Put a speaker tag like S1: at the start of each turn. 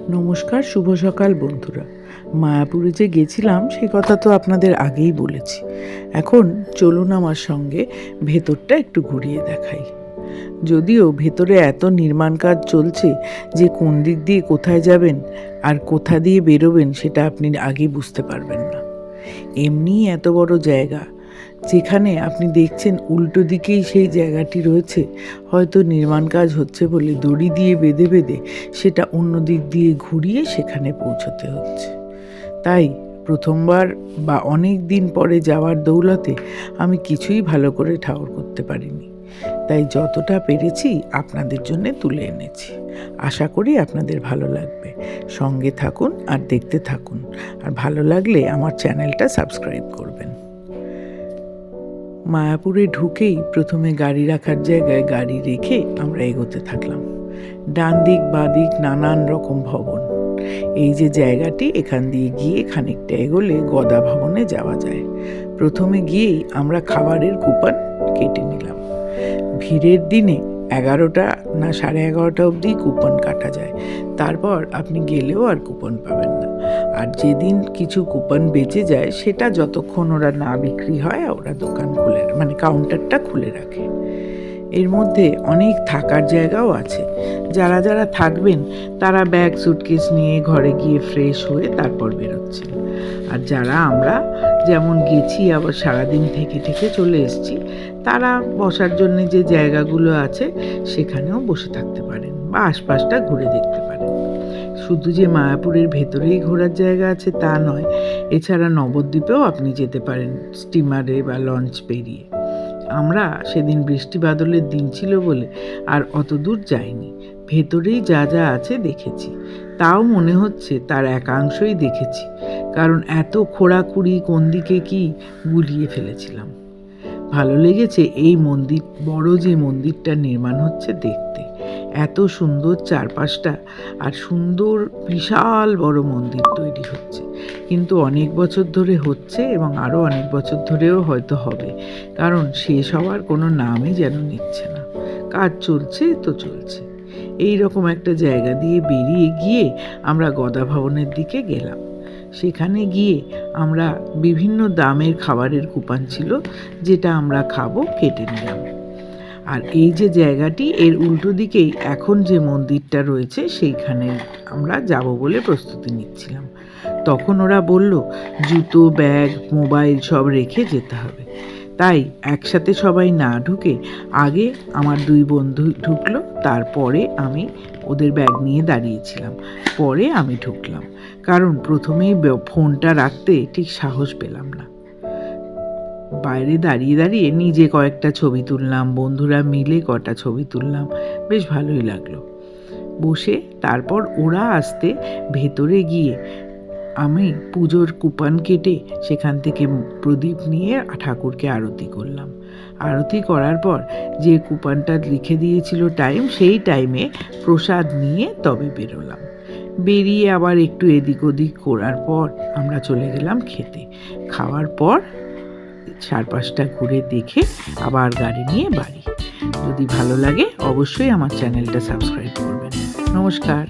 S1: নমস্কার, শুভ সকাল বন্ধুরা। মায়াপুরে যে গেছিলাম, সে কথা তো আপনাদের আগেই বলেছি। এখন চলুন আমার সঙ্গে ভেতরটা একটু ঘুরিয়ে দেখাই। যদিও ভেতরে এত নির্মাণ কাজ চলছে যে কোন দিক দিয়ে কোথায় যাবেন আর কোথা দিয়ে বেরোবেন, সেটা আপনি আগে বুঝতে পারবেন না। এমনিই এত বড় জায়গা যেখানে আপনি দেখছেন উল্টো দিকেই সেই জায়গাটি রয়েছে। হয়তো নির্মাণ কাজ হচ্ছে বলে দড়ি দিয়ে বেঁধে বেঁধে সেটা অন্য দিক দিয়ে ঘুরিয়ে সেখানে পৌঁছতে হচ্ছে। তাই প্রথমবার বা অনেক দিন পরে যাওয়ার দৌলতে আমি কিছুই ভালো করে ঠাউর করতে পারিনি। তাই যতটা পেরেছি আপনাদের জন্য তুলে এনেছি। আশা করি আপনাদের ভালো লাগবে। সঙ্গে থাকুন আর দেখতে থাকুন। আর ভালো লাগলে আমার চ্যানেলটা সাবস্ক্রাইব করবেন। মায়াপুরে ঢুকেই প্রথমে গাড়ি রাখার জায়গায় গাড়ি রেখে আমরা এগোতে থাকলাম। ডান দিক, বাঁ দিক নানান রকম ভবন। এই যে জায়গাটি, এখান দিয়ে গিয়ে খানিকটা এগোলে গদা ভবনে যাওয়া যায়। প্রথমে গিয়েই আমরা খাবারের কুপন কেটে নিলাম। ভিড়ের দিনে এগারোটা না সাড়ে এগারোটা অবধি কুপন কাটা যায়। তারপর আপনি গেলেও আর কুপন পাবেন না। আর যেদিন কিছু কুপন বেঁচে যায়, সেটা যতক্ষণ ওরা না বিক্রি হয়, ওরা দোকান খুলে মানে কাউন্টারটা খুলে রাখে। এর মধ্যে অনেক থাকার জায়গাও আছে। যারা যারা থাকবেন, তারা ব্যাগ সুটকেস নিয়ে ঘরে গিয়ে ফ্রেশ হয়ে তারপর বেরোচ্ছেন। আর যারা আমরা যেমন গেছি, আবার সারাদিন থেকে থেকে চলে এসেছি, তারা বসার জন্য যে জায়গাগুলো আছে, সেখানেও বসে থাকতে পারেন বা আশপাশটা ঘুরে দেখতে শুধু যে মায়াপুরের ভেতরেই ঘোরার জায়গা আছে তা নয়, এছাড়া নবদ্বীপেও আপনি যেতে পারেন স্টিমারে বা লঞ্চ পেরিয়ে। আমরা সেদিন বৃষ্টি বাদলের দিন ছিল বলে আর অত দূর যাইনি। ভেতরেই যা যা আছে দেখেছি। তাও মনে হচ্ছে তার একাংশই দেখেছি, কারণ এত খোড়াখুড়ি কোন দিকে কি গুলিয়ে ফেলেছিলাম। ভালো লেগেছে এই মন্দির, বড় যে মন্দিরটা নির্মাণ হচ্ছে দেখতে। এত সুন্দর চারপাশটা আর সুন্দর বিশাল বড় মন্দির তৈরি হচ্ছে। কিন্তু অনেক বছর ধরে হচ্ছে এবং আরও অনেক বছর ধরেও হয়তো হবে। কারণ শেষ হওয়ার কোনো নামই যেন নিচ্ছে না। কাজ চলছে তো চলছে। এই রকম একটা জায়গা দিয়ে বেরিয়ে গিয়ে আমরা গদা ভবনের দিকে গেলাম। সেখানে গিয়ে আমরা বিভিন্ন দামের খাবারের কুপান ছিল, যেটা আমরা খাব, কেটে নিলাম। আর এই যে জায়গাটি, এর উল্টো দিকেই এখন যে মন্দিরটা রয়েছে, সেইখানে আমরা যাব বলে প্রস্তুতি নিচ্ছিলাম। তখন ওরা বলল, জুতো, ব্যাগ, মোবাইল সব রেখে যেতে হবে। তাই একসাথে সবাই না ঢুকে আগে আমার দুই বন্ধু ঢুকলো, তারপরে আমি ওদের ব্যাগ নিয়ে দাঁড়িয়েছিলাম, পরে আমি ঢুকলাম। কারণ প্রথমেই ফোনটা রাখতে ঠিক সাহস পেলাম না। বাইরে দাঁড়িয়ে দাঁড়িয়ে নিজে কয়েকটা ছবি তুললাম, বন্ধুরা মিলে কটা ছবি তুললাম, বেশ ভালোই লাগল। বসে তারপর ওরা আসতে ভেতরে গিয়ে আমি পুজোর কুপন কেটে সেখান থেকে প্রদীপ নিয়ে ঠাকুরকে আরতি করলাম। আরতি করার পর যে কুপনটা লিখে দিয়েছিল টাইম, সেই টাইমে প্রসাদ নিয়ে তবে বেরোলাম। বেরিয়ে আবার একটু এদিক ওদিক করার পর আমরা চলে গেলাম খেতে। খাওয়ার পর চারপাশটা ঘুরে দেখে আবার গাড়ি নিয়ে বাড়ি। যদি ভালো লাগে, অবশ্যই আমার চ্যানেলটা সাবস্ক্রাইব করবেন। নমস্কার।